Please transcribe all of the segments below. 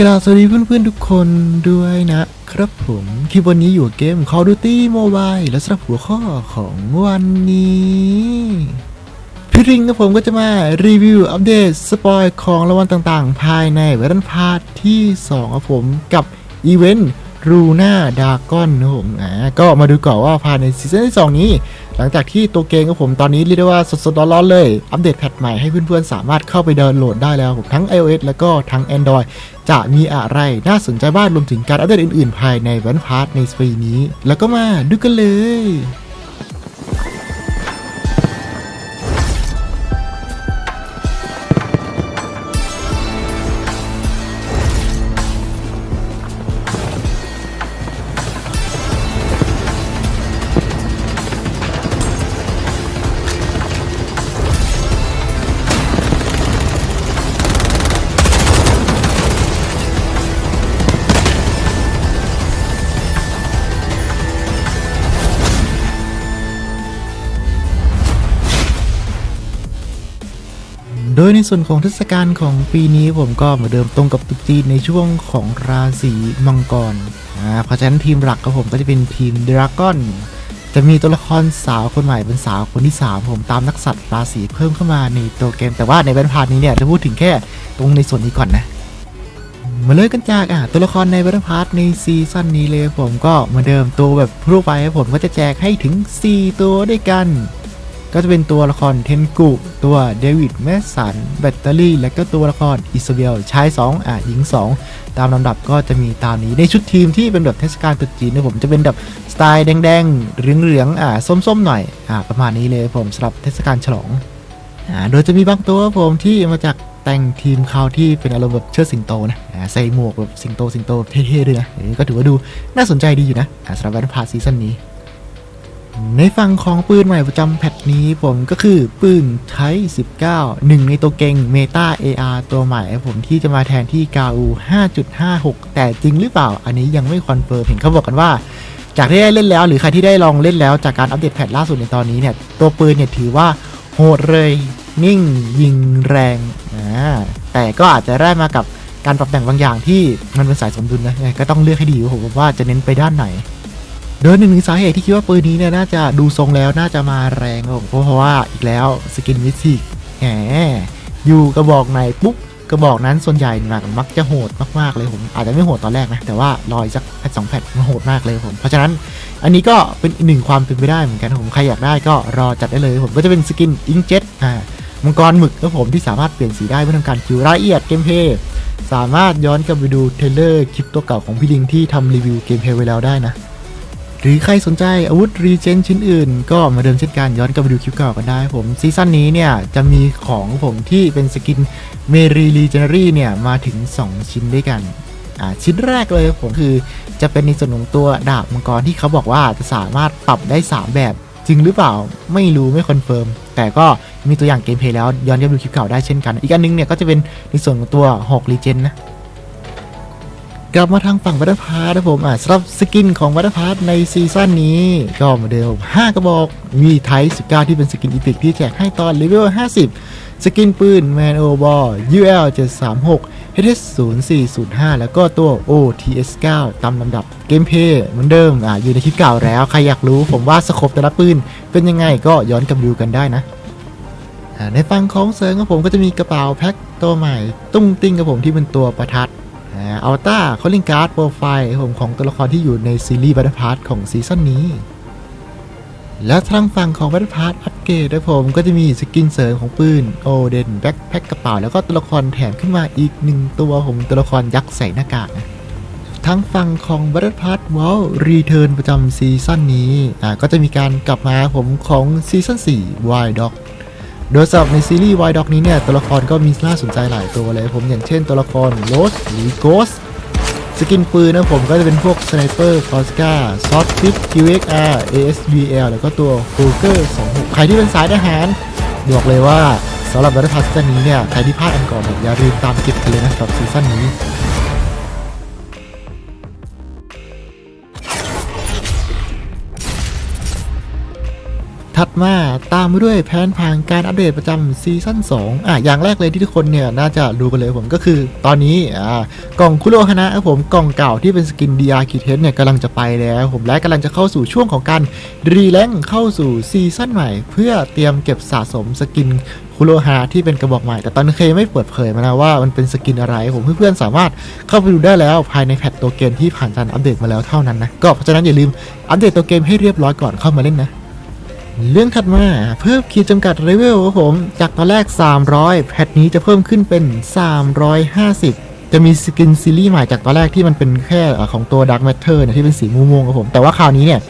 กราบสวัสดีเพื่อนๆทุกคนด้วยนะครับผมคลิปวันนี้อยู่เกม Call of Duty Mobile และสำหรับหัวข้อของวันนี้พี่ริงกับผมก็จะมารีวิวอัปเดตสปอยของรางวัลต่างๆ ภายในเวอร์ชันพาร์ทที่2ครับผมกับอีเวนต์รูน่าดากอนนะผมอ่าก็มาดูก่อนว่าภายในซีซั่นที่ 2 นี้ หลังจากที่ตัวเกมของผมตอนนี้เรียกได้ว่าสดๆร้อนๆเลย อัปเดตแพทใหม่ให้เพื่อนๆ สามารถเข้าไปดาวน์โหลดได้แล้วผมทั้ง iOS แล้วก็ทั้ง Android จะมีอะไรน่าสนใจบ้างรวมถึงการอัปเดตอื่นๆ ภายในวันพาร์ทในสปีนี้ แล้วก็มาดูกันเลย ส่วนของเทศกาลของปีนี้ผมก็เหมาเดิมตรงกับตรุษจีนในช่วงของราศีมังกรอ่าเพราะฉะนั้นทีมหลักของผมก็จะเป็นทีมดราก้อนจะมีตัวละครสาวคนใหม่เป็นสาวคนที่ 3 ผมตามนักสัตว์ราศีเพิ่มเข้ามาในตัวเกม แต่ว่าในแบนพาร์ทนี้เนี่ยจะพูดถึงแค่ตรงในส่วนนี้ก่อนนะมาเริ่มกันจากอะตัวละครในแบทพาร์ทในซีซั่นนี้เลยผมก็เหมือนเดิมตัวแบบทั่วไปผมก็จะแจกให้ถึง 4 ตัวด้วยกัน ก็จะเป็นตัวละครเทนกุตัวเดวิดแมสสันแบตเตอรี่ และก็ตัวละครอิสเบลชาย 2 อะหญิง 2 ตามลำดับก็จะมีตามนี้ในชุดทีมที่เป็นแบบเทศกาลตรุษจีนนะผมจะเป็นแบบสไตล์แดงๆเหลืองๆอะส้มๆหน่อยอะประมาณนี้เลยผมสำหรับเทศกาลฉลองอ่าโดยจะมีบางตัวผมที่มาจากแต่งทีมเขาที่เป็นอารมณ์แบบเชิดสิงโตนะใส่หมวกแบบสิงโตสิงโตเท่ๆด้วยนะก็ถือว่าดูน่าสนใจดีอยู่นะสำหรับแวนพาซีซั่นนี้ ในฝั่งของปืนใหม่ประจำแพทนี้ผมก็คือปืนไท19 หนึ่งในตัวเก่งเมตา AR ตัวใหม่ผมที่จะมาแทนที่กาอู5.56 แต่จริงหรือเปล่า อันนี้ยังไม่คอนเฟิร์มเห็นเขาบอกกันว่า จากที่ได้เล่นแล้ว หรือใครที่ได้ลองเล่นแล้วจากการอัปเดตแพทล่าสุดในตอนนี้เนี่ยตัวปืนเนี่ยถือว่าโหดเลยนิ่งยิงแรงอ่าแต่ก็อาจจะได้มากับการปรับแต่งบางอย่างที่มันเป็นสายสมดุลนะก็ต้องเลือกให้ดีผมว่าจะเน้นไปด้านไหน โดยหนึ่งในสาเหตุที่คิดว่าปืนนี้เนี่ยน่าจะดูทรงแล้วน่าจะมาแรงครับผมเพราะว่าอีกแล้วสกินวิสิกแหมอยู่กระบอกไหนปุ๊บกระบอกนั้นส่วนใหญ่มักมักจะโหดมากๆเลยผมอาจจะไม่โหดตอนแรกนะ แต่ว่ารอยสักแพทสองแพทมันโหดมากเลยผมเพราะฉะนั้นอันนี้ก็เป็นอีกหนึ่งความเป็นไปได้เหมือนกันผมใครอยากได้ก็รอจัดได้เลยผมก็จะเป็นสกินอิงเจ็ตอ่ามังกรหมึกครับผมที่สามารถเปลี่ยนสีได้เพื่อทำการคิวรายละเอียดเกมเพย์สามารถย้อนกลับไปดูเทเลอร์คลิปตัวเก่าของพี่ลิงที่ทำรีวิวเกมเพย์ไว้แล้วได้นะ หรือใครสนใจอาวุธรีเจนชิ้นอื่น ก็มาเดิมเช่นกันย้อนกลับไปดูคลิปเก่ากันได้ผมซีซั่นนี้เนี่ยจะมีของผมที่เป็นสกินเมรีรีเจนรี่เนี่ยมาถึง 2 ชิ้นด้วยกันอ่าชิ้นแรกเลยผมคือจะเป็นในส่วนของตัวดาบมังกรที่เขาบอกว่าจะสามารถปรับได้ 3 แบบจริงหรือเปล่าไม่รู้ไม่คอนเฟิร์มแต่ก็มีตัวอย่างเกมเพลย์แล้วย้อนกลับไปดูคลิปเก่าได้เช่นกัน อีกอันนึงเนี่ยก็จะเป็นในส่วนของตัว6รีเจนนะ กลับมาทางฝั่งวัตพาร์นะผมอะสำหรับสกินของวัตพาร์ในซีซั่นนี้ ก็เหมาเดิม5กระบอกมีไทป์19 ที่เป็นสกินอีพิกที่แจกให้ตอนเลเวล50 สกินปืน Man o b a l UL 736 HS 0405 แล้วก็ตัว OTS 9ตามลำดับเกมเพย์เหมือนเดิมอะอยู่ในคลิปเก่าแล้ว ใครอยากรู้ผมว่าสโคปแต่ละปืนเป็นยังไงก็ย้อนกลับดูกันได้นะในฝั่งของเซิร์งของผมก็จะมีกระเป๋าแพ็คตัวใหม่ ตุ้งติ้งกับผมที่เป็นตัวประทัด อัลต้าคอลลิงการ์ดโปรไฟล์ผมของตัวละครที่อยู่ในซีรีส์บัตพาร์ทของซีซั่นนี้ และทางฝั่งของบัตพาร์ทอัปเกรดนะผมก็จะมีสกินเสริมของปืน โอเดนแบ็คแพ็คกระเป๋า แล้วก็ตัวละครแถมขึ้นมาอีกหนึ่งตัวผมตัวละครยักษ์ใส่หน้ากากนะทางฝั่งของบัตพาร์ทวอลรีเทิร์นประจำซีซั่นนี้ก็จะมีการกลับมาผมของซีซั่น4 Wild Dog โดยสำหรับในซีรีส์ Wild Dog นี้เนี่ยตัวละครก็มีน่าสนใจหลายตัวเลยผมอย่างเช่นตัวละครโรสหรือโกสสกินปืนนะผมก็จะเป็นพวกสไนเปอร์คอสกาซอสฟิต QXR ASBL แล้วก็ตัวโ o เกอร์26 ใครที่เป็นสายทหารบอกเลยว่าสำหรับ Battle Pass ซีซั่นนี้เนี่ยใครที่พลาดอันก่อนอย่าลืมตามเก็บกันเลยนะสำหรับซีซั่นนี้ ถัดมาตามด้วยแผนผังการอัปเดตประจำซีซั่น2อะอย่างแรกเลยที่ทุกคนเนี่ยน่าจะรู้กันเลยผมก็คือตอนนี้อ่ากล่องคุโรฮานะครับผมกล่องเก่าที่เป็นสกินดีอาร์คิเทสเนี่ยกำลังจะไปแล้วผมและกำลังจะเข้าสู่ช่วงของการรีแลงเข้าสู่ซีซั่นใหม่ เพื่อเตรียมเก็บสะสมสกินคุโรฮาที่เป็นกระบอกใหม่ แต่ตอนนี้เคยไม่เปิดเผยมานะว่ามันเป็นสกินอะไร ผมเพื่อนๆสามารถเข้าไปดูได้แล้วภายในแพทตัวเกมที่ผ่านการอัปเดตมาแล้วเท่านั้นนะก็เพราะฉะนั้นอย่าลืมอัปเดตตัวเกมให้เรียบร้อยก่อนเข้ามาเล่นนะ เรื่องถัดมาเพิ่มขีดจำกัดเลเวลครับผม จากตอนแรก 300 แพทนี้จะเพิ่มขึ้นเป็น 350 จะมีสกินซีรีส์ใหม่จากตอนแรกที่มันเป็นแค่ของตัว Dark Matter เนี่ยที่เป็นสีม่วงๆครับผม แต่ว่าคราวนี้เนี่ย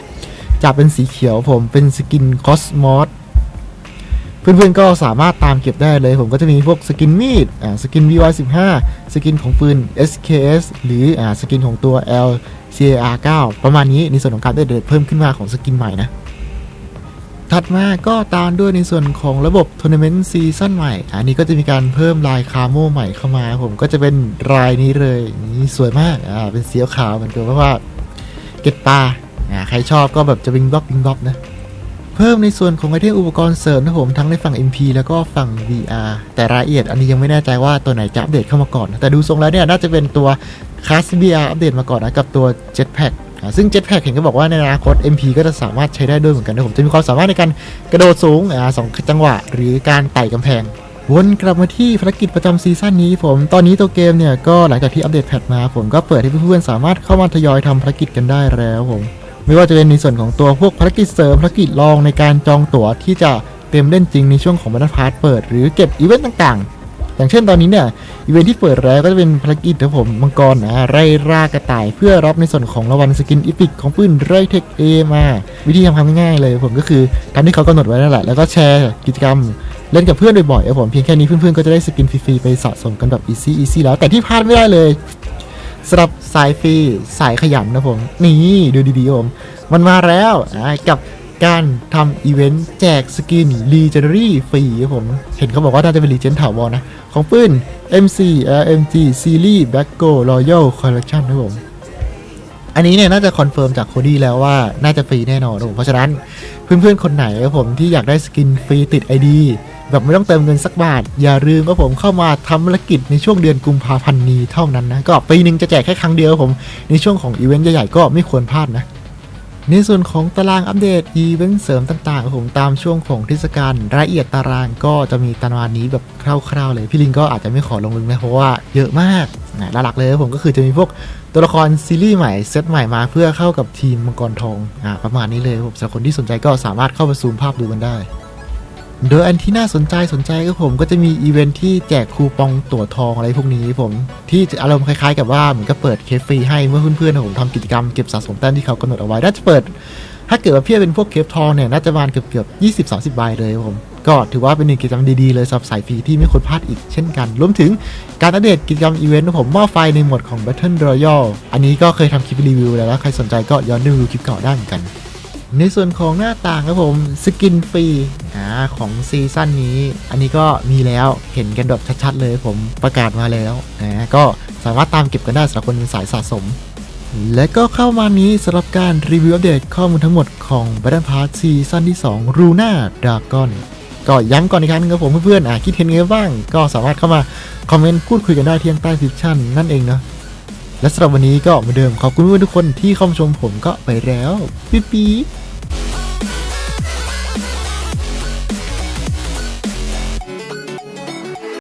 จะเป็นสีเขียวผมเป็นสกินคอสมอสเพื่อนๆก็สามารถตามเก็บได้เลย ผมก็จะมีพวกสกินมีดอ่าสกิน VY15 สกินของปืน SKS หรืออ่าสกินของตัว LCAR9 ประมาณนี้ในส่วนของการอัปเดตเพิ่มขึ้นมาของสกินใหม่นะ ถัดมาก็ตามด้วยในส่วนของระบบทัวร์นาเมนต์ซีซั่นใหม่ อันนี้ก็จะมีการเพิ่มลายคาโมใหม่เข้ามา ผมก็จะเป็นลายนี้เลยนี่สวยมากอ่าเป็นสีขาวเหมือนกันเพราะว่าเก็ตปลาอ่าใครชอบก็แบบจะวิงบล็อกวิงบล็อกนะเพิ่มในส่วนของไอเทมอุปกรณ์เสริมนะผมทั้งในฝั่ง MP แล้วก็ฝั่ง VR แต่รายละเอียดอันนี้ยังไม่แน่ใจว่าตัวไหนจะอัปเดตเข้ามาก่อน แต่ดูทรงแล้วเนี่ยน่าจะเป็นตัวคลาส VR อัปเดตมาก่อนนะกับตัว Jetpack ซึ่ง Jetpack เห็นก็บอกว่าในอนาคต MP ก็จะสามารถใช้ได้ด้วยเหมือนกันนะผมจะมีความสามารถในการกระโดดสูงอ่าสองจังหวะ หรือการไต่กำแพงวนกลับมาที่ภารกิจประจำซีซั่นนี้ผม ตอนนี้ตัวเกมเนี่ยก็หลังจากที่อัปเดตแพทมา ผมก็เปิดให้เพื่อนๆสามารถเข้ามาทยอยทำภารกิจกันได้แล้วผม ไม่ว่าจะเป็นในส่วนของตัวพวกภารกิจเสริมภารกิจรองในการจองตั๋วที่จะเต็มเล่นจริงในช่วงของบรรทัดพาร์ทเปิด หรือเก็บอีเวนต์ต่างๆ อย่างเช่นตอนนี้เนี่ยอีเวนต์ที่เปิดแล้วก็จะเป็นภารกิจนะผมมังกรนะไร่ล่ากระต่าย เพื่อรับในส่วนของรางวัลสกินอีพิกของปืนไรเทคเอมาวิธีทำง่ายๆเลยผมก็คือตามที่เขากำหนดไว้นั่นแหละแล้วก็แชร์กิจกรรมเล่นกับเพื่อนบ่อยๆครับผมเพียงแค่นี้เพื่อนๆก็จะได้สกินฟรีๆไปสะสมกันแบบอีซี่อีซี่แล้วแต่ที่พลาดไม่ได้เลยสำหรับสายฟรีสายขยันนะผม นี่ดูดีๆผม มันมาแล้วกับ การทำอีเวนต์แจกสกิน Legendary ฟรีครับผม เห็นเขาบอกว่าน่าจะเป็น Legend ถาวรนะ ของปืน MC LMG Series Black Go Royal Collection นะครับผม อันนี้เนี่ยน่าจะคอนเฟิร์มจากโคดี้แล้วว่าน่าจะฟรีแน่นอนครับผมเพราะฉะนั้นเพื่อนๆ คนไหนครับผมที่อยากได้สกินฟรีติด ID แบบไม่ต้องเติมเงินสักบาท อย่าลืมว่าผมเข้ามาทำภารกิจในช่วงเดือนกุมภาพันธ์นี้เท่านั้นนะ ก็ปีหนึ่งจะแจกแค่ครั้งเดียวครับผม ในช่วงของอีเวนต์ใหญ่ๆก็ไม่ควรพลาดนะ ในส่วนของตารางอัปเดตอีเวนต์เสริมต่างๆผมตามช่วงของเทศกาลรายละเอียดตารางก็จะมีตารางนี้แบบคร่าวๆ เลย พี่ลิงก็อาจจะไม่ขอลงลึกนะเพราะว่าเยอะมากนะหลักๆเลยผมก็คือจะมีพวกตัวละครซีรีส์ใหม่เซตใหม่มาเพื่อเข้ากับทีมมังกรทองอ่าประมาณนี้เลยผมสำหรับคนที่สนใจก็สามารถเข้าไปซูมภาพดูกันได้ โดยอันที่น่าสนใจสนใจก็ผมก็จะมีอีเวนท์ที่แจกคูปองตั๋วทองอะไรพวกนี้ผมที่อารมณ์คล้ายๆ กับว่าเหมือนกับเปิดเคฟฟรีให้เมื่อเพื่อนๆผมทำกิจกรรมเก็บสะสมแต้มที่เขากำหนดเอาไว้น่าจะเปิด ถ้าเกิดว่าเพียเป็นพวกเคฟทองเนี่ยน่าจะประมาณเกือบเกือบยี่สิบสามสิบใบเลยผมก็ถือว่าเป็นหนึ่งกิจกรรมดีๆเลยสำหรับสายฟรีที่ไม่ควรพลาดอีกเช่นกัน รวมถึงการอัปเดตกิจกรรมอีเวนต์ผมม้อไฟในหมวดของ Battle Royale อันนี้ก็เคยทำคลิปรีวิวแล้วแล้วใครสนใจก็ย้อนดูคลิปเก่าได้เหมือนกัน ในส่วนของหน้าต่างครับผมสกินฟรีอ่า ของซีซั่นนี้ อันนี้ก็มีแล้วเห็นกันแบบชัดๆเลยผมประกาศมาแล้วนะก็สามารถตามเก็บกันได้สำหรับคนสายสะสม และก็เข้ามานี้สำหรับการรีวิวอัปเดตข้อมูลทั้งหมดของ Battle Pass ซีซั่นที่2 Runa Dragon ก็ย้ำก่อนอีกครั้งนึงครับผมเพื่อนๆอะคิดเห็นไงบ้าง ก็สามารถเข้ามาคอมเมนต์พูดคุยกันได้ที่ใต้ฟิชั่นนั่นเองเนาะและสำหรับวันนี้ก็เหมือนเดิมขอบคุณเพื่อนทุกคนที่เข้ามาชมผมก็ไปแล้ว ปิ๊บปิ๊บ